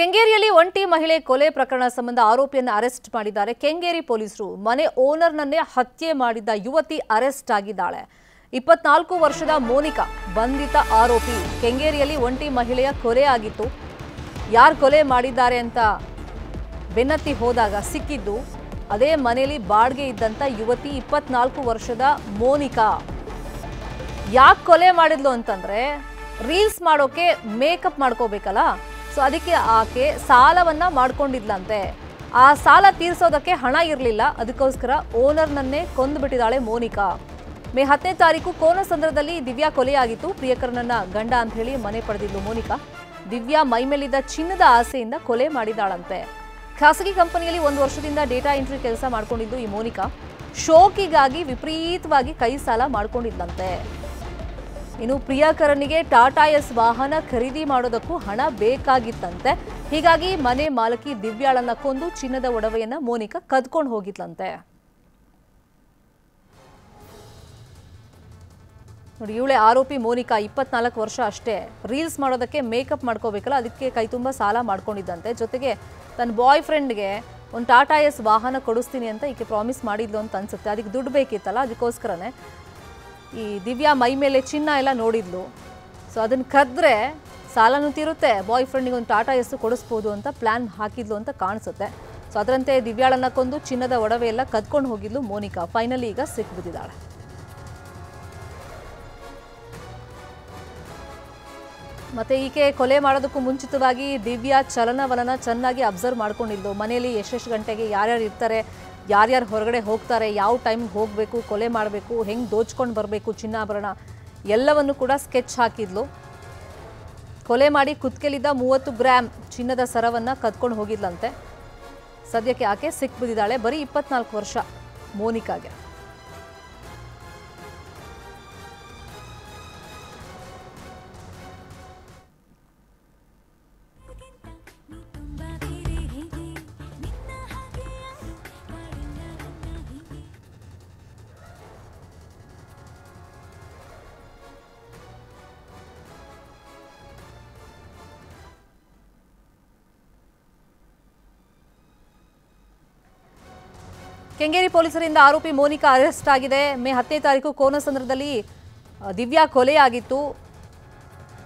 ಕೆಂಗೇರಿಯಲ್ಲಿ ಒಂಟಿ ಮಹಿಳೆ ಕೊಲೆ ಪ್ರಕರಣ ಸಂಬಂಧ ಆರೋಪಿಯನ್ನು ಅರೆಸ್ಟ್ ಮಾಡಿದ್ದಾರೆ. ಕೆಂಗೇರಿ ಪೊಲೀಸರು ಮನೆ ಓನರ್ನನ್ನೇ ಹತ್ಯೆ ಮಾಡಿದ್ದ ಯುವತಿ ಅರೆಸ್ಟ್ ಆಗಿದ್ದಾಳೆ. ಇಪ್ಪತ್ನಾಲ್ಕು ವರ್ಷದ ಮೋನಿಕಾ, ಬಂಧಿತ ಆರೋಪಿ, ಕೆಂಗೇರಿಯಲ್ಲಿ ಒಂಟಿ ಮಹಿಳೆಯ ಕೊಲೆ ಆಗಿತ್ತು. ಯಾರು ಕೊಲೆ ಮಾಡಿದ್ದಾರೆ ಅಂತ ಬೆನ್ನತ್ತಿ ಹೋದಾಗ ಸಿಕ್ಕಿದ್ದು ಅದೇ ಮನೆಯಲ್ಲಿ ಬಾಡಿಗೆ ಇದ್ದಂಥ ಯುವತಿ ಇಪ್ಪತ್ನಾಲ್ಕು ವರ್ಷದ ಮೋನಿಕಾ. ಯಾಕೆ ಕೊಲೆ ಮಾಡಿದ್ಲು ಅಂತಂದರೆ, ರೀಲ್ಸ್ ಮಾಡೋಕೆ ಮೇಕಪ್ ಮಾಡ್ಕೋಬೇಕಲ್ಲ? ಸೊ ಅದಕ್ಕೆ ಆಕೆ ಸಾಲವನ್ನು ಮಾಡ್ಕೊಂಡಿದ್ಲಂತೆ. ಆ ಸಾಲ ತೀರಿಸೋದಕ್ಕೆ ಹಣ ಇರಲಿಲ್ಲ. ಅದಕ್ಕೋಸ್ಕರ ಓನರ್ನನ್ನೇ ಕೊಂದುಬಿಟ್ಟಿದ್ದಾಳೆ ಮೋನಿಕಾ. ಮೇ ಹತ್ತನೇ ತಾರೀಕು ಕೋನಸಂದ್ರದಲ್ಲಿ ದಿವ್ಯಾ ಕೊಲೆಯಾಗಿತ್ತು. ಪ್ರಿಯಕರನನ್ನ ಗಂಡ ಅಂತ ಹೇಳಿ ಮನೆ ಪಡೆದಿದ್ಲು ಮೋನಿಕಾ. ದಿವ್ಯಾ ಮೈಮೇಲಿದ್ದ ಚಿನ್ನದ ಆಸೆಯಿಂದ ಕೊಲೆ ಮಾಡಿದಾಳಂತೆ ಖಾಸಗಿ ಕಂಪನಿಯಲ್ಲಿ ಒಂದು ವರ್ಷದಿಂದ ಡೇಟಾ ಎಂಟ್ರಿ ಕೆಲಸ ಮಾಡ್ಕೊಂಡಿದ್ದು ಈ ಮೋನಿಕಾ. ಶೋಕಿಗಾಗಿ ವಿಪರೀತವಾಗಿ ಕೈ ಸಾಲ ಮಾಡ್ಕೊಂಡಿದ್ಲಂತೆ. ಇನ್ನು ಪ್ರಿಯಾಕರನಿಗೆ ಟಾಟಾ ಎಸ್ ವಾಹನ ಖರೀದಿ ಮಾಡೋದಕ್ಕೂ ಹಣ ಬೇಕಾಗಿತ್ತಂತೆ. ಹೀಗಾಗಿ ಮನೆ ಮಾಲಕಿ ದಿವ್ಯಾಳನ್ನ ಕೊಂದು ಚಿನ್ನದ ಒಡವೆಯನ್ನ ಮೋನಿಕಾ ಕದ್ಕೊಂಡು ಹೋಗಿದ್ಲಂತೆ. ನೋಡಿ, ಇವಳೆ ಆರೋಪಿ ಮೋನಿಕಾ ಇಪ್ಪತ್ನಾಲ್ಕು ವರ್ಷ ಅಷ್ಟೇ. ರೀಲ್ಸ್ ಮಾಡೋದಕ್ಕೆ ಮೇಕಪ್ ಮಾಡ್ಕೋಬೇಕಲ್ಲ, ಅದಕ್ಕೆ ಕೈ ತುಂಬ ಸಾಲ ಮಾಡ್ಕೊಂಡಿದ್ದಂತೆ. ಜೊತೆಗೆ ತನ್ನ ಬಾಯ್ ಫ್ರೆಂಡ್ಗೆ ಒಂದು ಟಾಟಾ ಎಸ್ ವಾಹನ ಕೊಡಿಸ್ತೀನಿ ಅಂತ ಈಕೆ ಪ್ರಾಮಿಸ್ ಮಾಡಿದ್ಲು ಅಂತ ಅನ್ಸುತ್ತೆ. ಅದಕ್ಕೆ ದುಡ್ಡು ಬೇಕಿತ್ತಲ್ಲ, ಅದಕ್ಕೋಸ್ಕರನೇ ಈ ದಿವ್ಯಾ ಮೈ ಮೇಲೆ ಚಿನ್ನ ಎಲ್ಲ ನೋಡಿದ್ಲು. ಸೊ ಅದನ್ನು ಕದ್ರೆ ಸಾಲನೂ ತೀರುತ್ತೆ ಬಾಯ್ ಫ್ರೆಂಡಿಗೆ ಒಂದು ಟಾಟಾ ಎಸ್ ಕೊಡಿಸ್ಬೋದು ಅಂತ ಪ್ಲ್ಯಾನ್ ಹಾಕಿದ್ಲು ಅಂತ ಕಾಣಿಸುತ್ತೆ. ಸೊ ಅದರಂತೆ ದಿವ್ಯಾಳನ್ನ ಕೊಂದು ಚಿನ್ನದ ಒಡವೆ ಎಲ್ಲ ಕದ್ಕೊಂಡು ಹೋಗಿದ್ಲು ಮೋನಿಕಾ. ಫೈನಲಿ ಈಗ ಸಿಕ್ಬಿದ್ದಿದ್ದಾಳೆ ಮತ್ತೆ ಈಕೆ ಕೊಲೆ ಮಾಡೋದಕ್ಕೂ ಮುಂಚಿತವಾಗಿ ದಿವ್ಯಾ ಚಲನವಲನ ಚೆನ್ನಾಗಿ ಅಬ್ಸರ್ವ್ ಮಾಡ್ಕೊಂಡಿದ್ಲು. ಮನೆಯಲ್ಲಿ ಎಷ್ಟೆಷ್ಟು ಗಂಟೆಗೆ ಯಾರ್ಯಾರು ಇರ್ತಾರೆ ಯಾರ್ಯಾರು ಹೊರಗಡೆ ಹೋಗ್ತಾರೆ, ಯಾವ ಟೈಮ್ಗೆ ಹೋಗಬೇಕು, ಕೊಲೆ ಮಾಡಬೇಕು, ಹೆಂಗೆ ದೋಚ್ಕೊಂಡು ಬರಬೇಕು ಚಿನ್ನಾಭರಣ, ಎಲ್ಲವನ್ನು ಕೂಡ ಸ್ಕೆಚ್ ಹಾಕಿದ್ಲು. ಕೊಲೆ ಮಾಡಿ ಕುತ್ಕೆಲಿದ್ದ ಮೂವತ್ತು ಗ್ರಾಮ್ ಚಿನ್ನದ ಸರವನ್ನು ಕದ್ಕೊಂಡು ಹೋಗಿದ್ಲಂತೆ. ಸದ್ಯಕ್ಕೆ ಆಕೆ ಸಿಕ್ಕಿಬಿದ್ದಿದ್ದಾಳೆ ಬರೀ ಇಪ್ಪತ್ನಾಲ್ಕು ವರ್ಷ ಮೋನಿಕಾಗೆ. ಕೆಂಗೇರಿ ಪೊಲೀಸರಿಂದ ಆರೋಪಿ ಮೋನಿಕಾ ಅರೆಸ್ಟ್ ಆಗಿದೆ. ಮೇ ಹತ್ತನೇ ತಾರೀಕು ಕೋನಸಂದ್ರದಲ್ಲಿ ದಿವ್ಯಾ ಕೊಲೆಯಾಗಿತ್ತು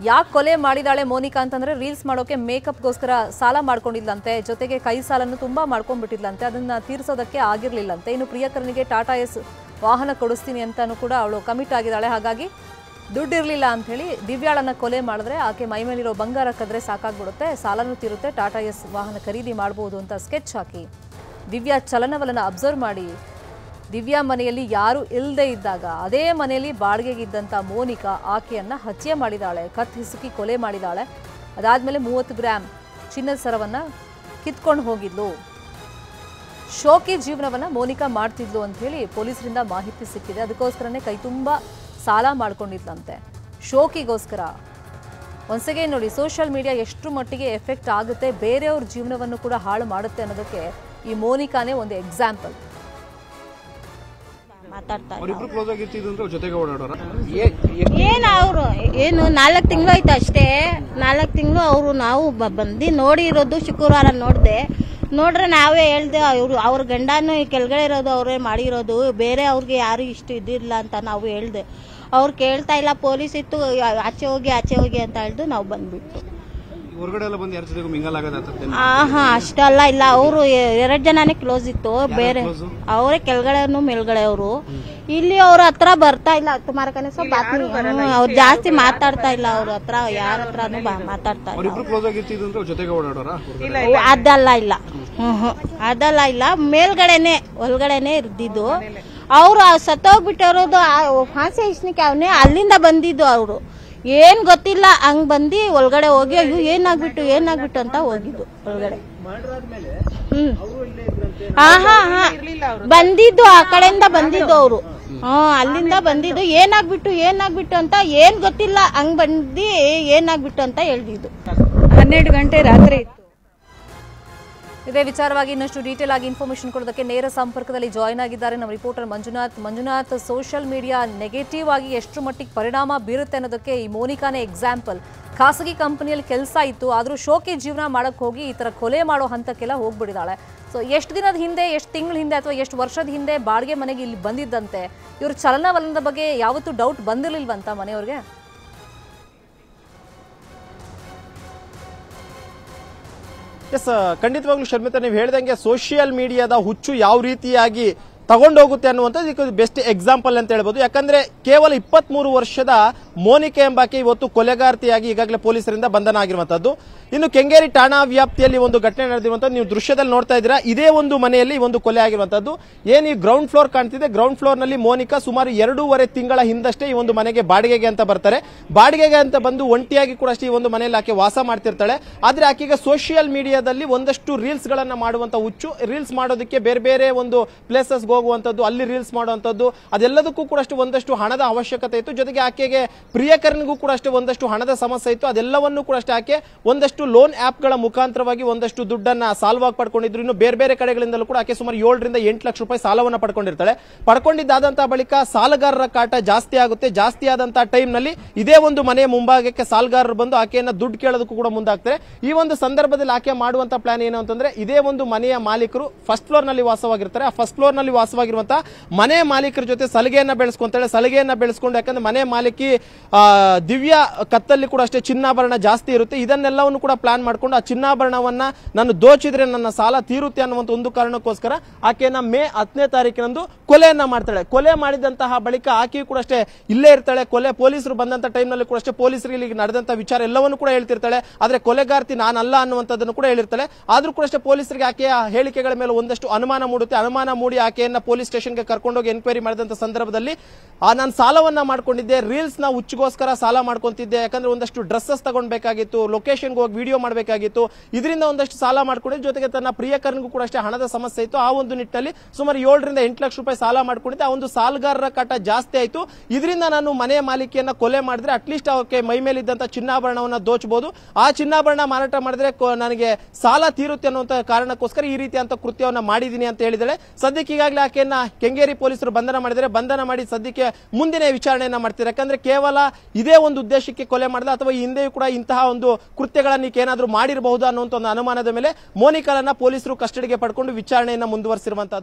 ಯಾಕೆ ಕೊಲೆ ಮಾಡಿದಾಳೆ ಮೋನಿಕಾ ಅಂತಂದ್ರೆ ರೀಲ್ಸ್ ಮಾಡೋಕೆ ಮೇಕಪ್ಗೋಸ್ಕರ ಸಾಲ ಮಾಡ್ಕೊಂಡಿದ್ಲಂತೆ, ಜೊತೆಗೆ ಕೈ ಸಾಲನ್ನು ತುಂಬ ಮಾಡ್ಕೊಂಡ್ಬಿಟ್ಟಿದ್ಲಂತೆ, ಅದನ್ನ ತೀರಿಸೋದಕ್ಕೆ ಆಗಿರಲಿಲ್ಲಂತೆ. ಇನ್ನು ಪ್ರಿಯಕರನಿಗೆ ಟಾಟಾ ಎಸ್ ವಾಹನ ಕೊಡಿಸ್ತೀನಿ ಅಂತಲೂ ಕೂಡ ಅವಳು ಕಮಿಟ್ ಆಗಿದ್ದಾಳೆ. ಹಾಗಾಗಿ ದುಡ್ಡಿರಲಿಲ್ಲ ಅಂಥೇಳಿ ದಿವ್ಯಾಳನ್ನ ಕೊಲೆ ಮಾಡಿದ್ರೆ ಆಕೆ ಮೈ ಮೇಲಿರೋ ಬಂಗಾರ ಕದ್ರೆ ಸಾಕಾಗ್ಬಿಡುತ್ತೆ, ಸಾಲನೂ ತೀರುತ್ತೆ, ಟಾಟಾ ಎಸ್ ವಾಹನ ಖರೀದಿ ಮಾಡ್ಬೋದು ಅಂತ ಸ್ಕೆಚ್ ಹಾಕಿ. ದಿವ್ಯಾ ಚಲನವಲನ ಅಬ್ಸರ್ವ್ ಮಾಡಿ. ದಿವ್ಯಾ ಮನೆಯಲ್ಲಿ ಯಾರು ಇಲ್ಲದೆ ಇದ್ದಾಗ ಅದೇ ಮನೆಯಲ್ಲಿ ಬಾಡಿಗೆಗಿದ್ದಂಥ ಮೋನಿಕಾ ಆಕೆಯನ್ನ ಹತ್ಯೆ ಮಾಡಿದಾಳೆ ಕತ್ ಹಿಸುಕಿ ಕೊಲೆ ಮಾಡಿದಾಳೆ. ಅದಾದ್ಮೇಲೆ ಮೂವತ್ತು ಗ್ರಾಮ್ ಚಿನ್ನದ ಸರವನ್ನ ಕಿತ್ಕೊಂಡು ಹೋಗಿದ್ಲು. ಶೋಕಿ ಜೀವನವನ್ನ ಮೋನಿಕಾ ಮಾಡ್ತಿದ್ಲು ಅಂತ ಹೇಳಿ ಪೊಲೀಸರಿಂದ ಮಾಹಿತಿ ಸಿಕ್ಕಿದೆ. ಅದಕ್ಕೋಸ್ಕರನೇ ಕೈ ತುಂಬ ಸಾಲ ಮಾಡ್ಕೊಂಡಿದ್ಲಂತೆ. ಶೋಕಿಗೋಸ್ಕರ. ಒನ್ಸ್ ಅಗೇನ್ ನೋಡಿ ಸೋಷಿಯಲ್ ಮೀಡಿಯಾ ಎಷ್ಟು ಮಟ್ಟಿಗೆ ಎಫೆಕ್ಟ್ ಆಗುತ್ತೆ, ಬೇರೆಯವ್ರ ಜೀವನವನ್ನು ಕೂಡ ಹಾಳು ಮಾಡುತ್ತೆ ಅನ್ನೋದಕ್ಕೆ ಈ ಮೋನಿಕಾನೇ ಒಂದು ಎಕ್ಸಾಂಪಲ್ ಏನ್ ಅವರು? ಏನು ನಾಲ್ಕು ತಿಂಗಳು ಆಯ್ತು ಅಷ್ಟೇ. ನಾಲ್ಕು ತಿಂಗಳು ಅವರು ನಾವು ಬ- ಬಂದು ನೋಡಿರೋದು ಶುಕ್ರವಾರ ನೋಡಿದೆ. ನೋಡ್ರೆ ನಾವೇ ಹೇಳ್ದೆ ಅವರು ಅವ್ರ ಗಂಡನೂ ಈ ಕೆಳಗಡೆ ಇರೋದು ಅವರೇ ಮಾಡಿರೋದು. ಬೇರೆ ಅವ್ರಿಗೆ ಯಾರು ಇಷ್ಟು ಇದಿಲ್ಲ ಅಂತ ನಾವು ಹೇಳ್ದೆ. ಅವ್ರು ಕೇಳ್ತಾ ಇಲ್ಲ ಪೊಲೀಸ್ ಇತ್ತು ಆಚೆ ಹೋಗಿ ಆಚೆ ಹೋಗಿ ಅಂತ ಹೇಳ್ದು ನಾವು ಬಂದ್ಬಿಟ್ಟು ಹೊರಗಡೆ ಎಲ್ಲ ಬಂದು ಯಾರ ಜೊತೆಗೂ ಮಿಂಗಲ್ ಆಹಾ ಅಷ್ಟಲ್ಲ. ಇಲ್ಲ ಅವರು ಎರಡ್ ಜನನೇ ಕ್ಲೋಸ್ ಇತ್ತು. ಬೇರೆ ಅವರೇ ಕೆಳಗಡೆ ಮೇಲ್ಗಡೆ ಅವರು. ಇಲ್ಲಿ ಅವ್ರ ಹತ್ರ ಬರ್ತಾ ಇಲ್ಲ ತುಮಾರಕನೆ ಸೊ ಬಾತ್ಮಿ ಅವ್ರು ಜಾಸ್ತಿ ಮಾತಾಡ್ತಾ ಇಲ್ಲ ಅವ್ರ ಹತ್ರ ಯಾರ ಹತ್ರನು ಬಾ- ಮಾತಾಡ್ತಾ ಇಲ್ಲ. ಅದಲ್ಲ ಇಲ್ಲ. ಹ್ಮ್ ಹ್ಮ್. ಅದಲ್ಲ ಇಲ್ಲ. ಮೇಲ್ಗಡೆನೆ ಒಳಗಡೆನೆ ಇರ್ದಿದ್ದು. ಅವರು ಸತ್ತೋಗ್ಬಿಟ್ಟಿರೋದು ಹಾಸ್ಯ ಇಷ್ಟಕ್ಕೆ ಅವನೇ ಅಲ್ಲಿಂದ ಬಂದಿದ್ದು ಅವರು. ಏನ್ ಗೊತ್ತಿಲ್ಲ, ಹಂಗ್ ಬಂದಿ ಒಳಗಡೆ ಹೋಗಿ, ಅಯ್ಯೋ, ಏನಾಗ್ಬಿಟ್ಟು ಏನಾಗ್ಬಿಟ್ಟು ಅಂತ ಹೋಗಿದ್ದು ಒಳಗಡೆ. ಹ್ಮ್. ಹಾ ಹಾ ಹಾ. ಬಂದಿದ್ದು, ಆ ಕಡೆಯಿಂದ ಬಂದಿದ್ದು ಅವರು. ಹ್ಮ್, ಅಲ್ಲಿಂದ ಬಂದಿದ್ದು, ಏನಾಗ್ಬಿಟ್ಟು ಏನಾಗ್ಬಿಟ್ಟು ಅಂತ ಏನ್ ಗೊತ್ತಿಲ್ಲ, ಹಂಗ್ ಬಂದಿ, ಏನಾಗ್ಬಿಟ್ಟು ಅಂತ ಹೇಳ್ದಿದ್ದು. ಹನ್ನೆರಡು ಗಂಟೆ ರಾತ್ರಿ ಇತ್ತು. ಇದೇ ವಿಚಾರವಾಗಿ ಇನ್ನಷ್ಟು ಡೀಟೇಲ್ ಆಗಿ ಇನ್ಫಾರ್ಮೇಶನ್ ಕೊಡೋದಕ್ಕೆ ನೇರ ಸಂಪರ್ಕದಲ್ಲಿ ಜಾಯ್ನ್ ಆಗಿದ್ದಾರೆ ನಮ್ಮ reporter Manjunath. Manjunath social media negative ಆಗಿ ಎಷ್ಟು ಮಟ್ಟಿಗೆ ಪರಿಣಾಮ ಬೀರುತ್ತೆ ಅನ್ನೋದಕ್ಕೆ ಈ ಮೋನಿಕಾನೇ ಎಕ್ಸಾಂಪಲ್ ಖಾಸಗಿ ಕಂಪನಿಯಲ್ಲಿ ಕೆಲಸ ಇತ್ತು, ಆದರೂ ಶೋಕಿ ಜೀವನ ಮಾಡಕ್ಕೆ ಹೋಗಿ ಈ ಥರ ಕೊಲೆ ಮಾಡೋ ಹಂತಕ್ಕೆಲ್ಲ ಹೋಗ್ಬಿಡಿದಾಳೆ ಸೊ ಎಷ್ಟು ದಿನದ ಹಿಂದೆ, ಎಷ್ಟು ತಿಂಗಳ ಹಿಂದೆ ಅಥವಾ ಎಷ್ಟು ವರ್ಷದ ಹಿಂದೆ ಬಾಡಿಗೆ ಮನೆಗೆ ಇಲ್ಲಿ ಬಂದಿದ್ದಂತೆ, ಇವರು ಚಲನವಲನದ ಬಗ್ಗೆ ಯಾವತ್ತೂ ಡೌಟ್ ಬಂದಿರಲಿಲ್ವಂತ ಮನೆಯವ್ರಿಗೆ? ಎಸ್ ಖಂಡಿತವಾಗ್ಲೂ ಶರ್ಮಿತಾ ನೀವು ಹೇಳ್ದಂಗೆ ಸೋಷಿಯಲ್ ಮೀಡಿಯಾದ ಹುಚ್ಚು ಯಾವ ರೀತಿಯಾಗಿ ತಗೊಂಡೋಗುತ್ತೆ ಅನ್ನುವಂಥದ್ದು ಇದಕ್ಕೆ ಬೆಸ್ಟ್ ಎಕ್ಸಾಂಪಲ್ ಅಂತ ಹೇಳ್ಬೋದು. ಯಾಕಂದ್ರೆ ಕೇವಲ ಇಪ್ಪತ್ಮೂರು ವರ್ಷದ ಮೋನಿಕೆ ಎಂಬಾಕೆ ಇವತ್ತು ಕೊಲೆಗಾರ್ತಿಯಾಗಿ ಈಗಾಗಲೇ ಪೊಲೀಸರಿಂದ ಬಂಧನ ಆಗಿರುವಂತದ್ದು ಇನ್ನು ಕೆಂಗೇರಿ ಠಾಣಾ ವ್ಯಾಪ್ತಿಯಲ್ಲಿ ಒಂದು ಘಟನೆ ನಡೆದಿರುವಂತದ್ದು ನೀವು ದೃಶ್ಯದಲ್ಲಿ ನೋಡ್ತಾ ಇದ್ದೀರಾ, ಇದೇ ಒಂದು ಮನೆಯಲ್ಲಿ ಒಂದು ಕೊಲೆ ಆಗಿರುವಂತದ್ದು ಏನು ಈ ಗ್ರೌಂಡ್ ಫ್ಲೋರ್ ಕಾಣ್ತಿದೆ? ಗ್ರೌಂಡ್ ಫ್ಲೋರ್ನಲ್ಲಿ ಮೋನಿಕಾ ಸುಮಾರು ಎರಡೂವರೆ ತಿಂಗಳ ಹಿಂದಷ್ಟೇ ಈ ಒಂದು ಮನೆಗೆ ಬಾಡಿಗೆಗೆ ಅಂತ ಬರ್ತಾರೆ. ಬಾಡಿಗೆಗೆ ಅಂತ ಬಂದು ಒಂಟಿಯಾಗಿ ಕೂಡ ಅಷ್ಟೇ ಈ ಒಂದು ಮನೆಯಲ್ಲಿ ಆಕೆ ವಾಸ ಮಾಡ್ತಿರ್ತಾಳೆ. ಆದ್ರೆ ಆಕೆಗೆ ಸೋಷಿಯಲ್ ಮೀಡಿಯಾದಲ್ಲಿ ಒಂದಷ್ಟು ರೀಲ್ಸ್ ಗಳನ್ನ ಮಾಡುವಂತ ಹುಚ್ಚು. ರೀಲ್ಸ್ ಮಾಡೋದಕ್ಕೆ ಬೇರೆ ಬೇರೆ ಒಂದು ಪ್ಲೇಸಸ್ ಹೋಗುವಂತದ್ದು ಅಲ್ಲಿ ರೀಲ್ಸ್ ಮಾಡುವಂತದ್ದು ಅದೆಲ್ಲದಕ್ಕೂ ಕೂಡ ಅಷ್ಟು ಒಂದಷ್ಟು ಹಣದ ಅವಶ್ಯಕತೆ ಇತ್ತು. ಜೊತೆಗೆ ಆಕೆಗೆ ಪ್ರಿಯಕರನಿಗೂ ಕೂಡ ಅಷ್ಟೇ ಒಂದಷ್ಟು ಹಣದ ಸಮಸ್ಯೆ ಇತ್ತು. ಅದೆಲ್ಲವನ್ನೂ ಕೂಡ ಅಷ್ಟೇ ಆಕೆ ಒಂದಷ್ಟು ಲೋನ್ಗಳ ಮುಖಾಂತರವಾಗಿ ಒಂದಷ್ಟು ದುಡ್ಡನ್ನ ಸಾಲ್ವಾಗಿ ಪಡ್ಕೊಂಡಿದ್ರು. ಇನ್ನು ಬೇರೆ ಬೇರೆ ಕಡೆಗಳಿಂದಲೂ ಕೂಡ ಆಕೆ ಸುಮಾರು ಏಳರಿಂದ ಎಂಟು ಲಕ್ಷ ರೂಪಾಯಿ ಸಾಲವನ್ನ ಪಡ್ಕೊಂಡಿರ್ತಾಳೆ. ಪಡ್ಕೊಂಡಿದ್ದಾದಂತಹ ಬಳಿಕ ಸಾಲಗಾರರ ಕಾಟ ಜಾಸ್ತಿ ಆಗುತ್ತೆ. ಜಾಸ್ತಿ ಆದಂತಹ ಟೈಮ್ನಲ್ಲಿ ಇದೇ ಒಂದು ಮನೆಯ ಮುಂಭಾಗಕ್ಕೆ ಸಾಲಗಾರರು ಬಂದು ಆಕೆಯನ್ನ ದುಡ್ಡು ಕೇಳೋದಕ್ಕೂ ಕೂಡ ಮುಂದಾಗ್ತಾರೆ. ಈ ಒಂದು ಸಂದರ್ಭದಲ್ಲಿ ಆಕೆ ಮಾಡುವಂತ ಪ್ಲಾನ್ ಏನು ಅಂತಂದ್ರೆ ಇದೇ ಒಂದು ಮನೆಯ ಮಾಲೀಕರು ಫಸ್ಟ್ ಫ್ಲೋರ್ನಲ್ಲಿ ವಾಸವಾಗಿರ್ತಾರೆ. ಆ ಫಸ್ಟ್ ಫ್ಲೋರ್ನಲ್ಲಿ ವಾಸವಾಗಿರುವಂತಹ ಮನೆ ಮಾಲೀಕರ ಜೊತೆ ಸಲಿಗೆಯನ್ನ ಬೆಳೆಸ್ಕೊಂತಾಳೆ ಸಲಿಗೆಯನ್ನ ಬೆಳೆಸ್ಕೊಂಡು ಯಾಕಂದ್ರೆ ಮನೆ ಮಾಲೀಕಿ ದಿವ್ಯ ಕತ್ತಲ್ಲಿ ಕೂಡ ಅಷ್ಟೇ ಚಿನ್ನಾಭರಣ ಜಾಸ್ತಿ ಇರುತ್ತೆ. ಇದನ್ನೆಲ್ಲವನ್ನು ಕೂಡ ಪ್ಲಾನ್ ಮಾಡಿಕೊಂಡು ಆ ಚಿನ್ನಾಭರಣವನ್ನ ನಾನು ದೋಚಿದ್ರೆ ನನ್ನ ಸಾಲ ತೀರುತ್ತೆ ಅನ್ನುವಂತ ಒಂದು ಕಾರಣಕ್ಕೋಸ್ಕರ ಆಕೆಯನ್ನ ಮೇ ಹತ್ತನೇ ತಾರೀಕಿನಂದು ಕೊಲೆಯನ್ನ ಮಾಡ್ತಾಳೆ. ಕೊಲೆ ಮಾಡಿದಂತಹ ಬಳಿಕ ಆಕೆಯು ಕೂಡ ಅಷ್ಟೇ ಇಲ್ಲೇ ಇರ್ತಾಳೆ. ಕೊಲೆ ಪೊಲೀಸರು ಬಂದಂತ ಟೈಮ್ನಲ್ಲಿ ಕೂಡ ಅಷ್ಟೇ ಪೊಲೀಸರಿಗೆ ಇಲ್ಲಿ ನಡೆದಂತ ವಿಚಾರ ಎಲ್ಲವನ್ನು ಕೂಡ ಹೇಳ್ತಿರ್ತಾಳೆ. ಆದ್ರೆ ಕೊಲೆಗಾರ್ತಿ ನಾನಲ್ಲ ಅನ್ನುವಂಥದ್ದನ್ನು ಕೂಡ ಹೇಳಿರ್ತಾಳೆ. ಆದ್ರೂ ಕೂಡ ಅಷ್ಟೇ ಪೊಲೀಸರಿಗೆ ಆಕೆಯ ಹೇಳಿಕೆಗಳ ಮೇಲೆ ಒಂದಷ್ಟು ಅನುಮಾನ ಮೂಡುತ್ತೆ. ಅನುಮಾನ ಮೂಡಿ ಆಕೆಯನ್ನ ಪೊಲೀಸ್ ಸ್ಟೇಷನ್ಗೆ ಕರ್ಕೊಂಡೋಗಿ ಎನ್ಕ್ವೈರಿ ಮಾಡಿದಂತ ಸಂದರ್ಭದಲ್ಲಿ, ಆ ನಾನು ಸಾಲವನ್ನ ಮಾಡ್ಕೊಂಡಿದ್ದೆ ರೀಲ್ಸ್ನ ಹುಚ್ಚಿಗೋಸ್ಕರ ಸಾಲ ಮಾಡ್ಕೊಂತಿದ್ದೆ, ಯಾಕಂದ್ರೆ ಒಂದಷ್ಟು ಡ್ರೆಸ್ಸಸ್ ತಗೊಂಡ್ಬೇಕಾಗಿತ್ತು ಲೊಕೇಶನ್ಗೆ ಹೋಗಿ ವಿಡಿಯೋ ಮಾಡಬೇಕಾಗಿತ್ತು, ಇದರಿಂದ ಒಂದಷ್ಟು ಸಾಲ ಮಾಡ್ಕೊಂಡಿದ್ದೆ, ಜೊತೆಗೆ ತನ್ನ ಪ್ರಿಯಕರನಿಗೂ ಕೂಡ ಅಷ್ಟೇ ಹಣದ ಸಮಸ್ಯೆ ಇತ್ತು. ಆ ಒಂದು ನಿಟ್ಟಲ್ಲಿ ಸುಮಾರು ಏಳರಿಂದ ಎಂಟು ಲಕ್ಷ ರೂಪಾಯಿ ಸಾಲ ಮಾಡ್ಕೊಂಡಿದ್ದೆ. ಆ ಒಂದು ಸಾಲಗಾರರ ಕಾಟ ಜಾಸ್ತಿ ಆಯ್ತು. ಇದರಿಂದ ನಾನು ಮನೆಯ ಮಾಲೀಕಿಯನ್ನ ಕೊಲೆ ಮಾಡಿದ್ರೆ ಅಟ್ಲೀಸ್ಟ್ ಅವಕ್ಕೆ ಮೈ ಮೇಲಿದ್ದಂತ ಚಿನ್ನಾಭರಣವನ್ನ ದೋಚಬಹುದು ಆ ಚಿನ್ನಾಭರಣ ಮಾರಾಟ ಮಾಡಿದ್ರೆ ನನಗೆ ಸಾಲ ತೀರುತ್ತೆ ಅನ್ನುವಂತ ಕಾರಣಕ್ಕೋಸ್ಕರ ಈ ರೀತಿಯಂತ ಕೃತ್ಯವನ್ನು ಮಾಡಿದೀನಿ ಅಂತ ಹೇಳಿದಳೆ. ಸದ್ಯಕ್ಕೆ ಈಗಾಗಲೇ ಆಕೆಯನ್ನ ಕೆಂಗೇರಿ ಪೊಲೀಸರು ಬಂಧನ ಮಾಡಿದರೆ ಬಂಧನ ಮಾಡಿ ಸದ್ಯಕ್ಕೆ ಮುಂದಿನ ವಿಚಾರಣೆಯನ್ನ ಮಾಡ್ತಾರೆ? ಯಾಕಂದ್ರೆ ಕೇವಲ ಇದೇ ಒಂದು ಉದ್ದೇಶಕ್ಕೆ ಕೊಲೆ ಮಾಡಿದ ಅಥವಾ ಹಿಂದೆಯೂ ಕೂಡ ಇಂತಹ ಒಂದು ಕೃತ್ಯಗಳನ್ನ ಏನಾದರೂ ಮಾಡಿರಬಹುದು ಅನ್ನುವಂತ ಒಂದು ಅನುಮಾನದ ಮೇಲೆ ಮೋನಿಕಾಲನ್ನ ಪೊಲೀಸರು ಕಸ್ಟಡಿಗೆ ಪಡ್ಕೊಂಡು ವಿಚಾರಣೆಯನ್ನ ಮುಂದುವರಿಸಿರುವಂತದ್ದು